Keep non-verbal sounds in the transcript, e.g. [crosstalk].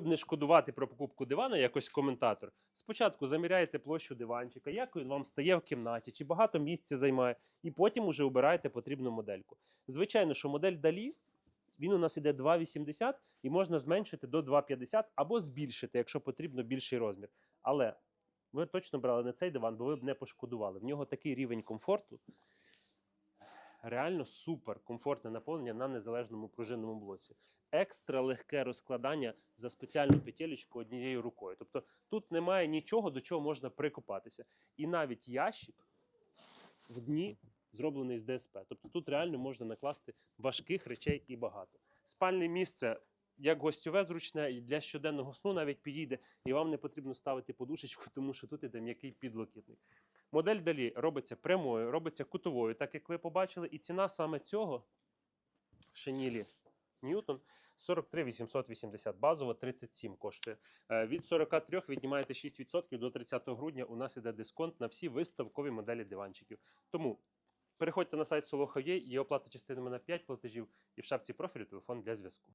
не шкодувати про покупку дивана, якось коментатор. Спочатку заміряєте площу диванчика, як він вам стає в кімнаті, чи багато місця займає, і потім уже обираєте потрібну модельку. Звичайно, що модель далі. Він у нас іде 2,80 і можна зменшити до 2,50 або збільшити, якщо потрібно більший розмір. Але ви точно брали не цей диван, бо ви б не пошкодували. В нього такий рівень комфорту. Реально супер комфортне наповнення на незалежному пружинному блоці. Екстра легке розкладання за спеціальну петелечку однією рукою. Тобто тут немає нічого, до чого можна прикопатися. І навіть ящик в дні зроблений з ДСП. Тобто тут реально можна накласти важких речей і багато. Спальне місце. Як гостьове зручне, для щоденного сну навіть підійде, і вам не потрібно ставити подушечку, [laughs] тому що тут іде м'який підлокітник. Модель далі робиться прямою, робиться кутовою, так як ви побачили, і ціна саме цього в шинілі Ньютон 43 880, базово 37 коштує. Е, Від 43 віднімаєте 6% до 30 грудня. У нас іде дисконт на всі виставкові моделі диванчиків. Тому переходьте на сайт Soloho.ua, є оплата частинами на 5 платежів і в шапці профілю телефон для зв'язку.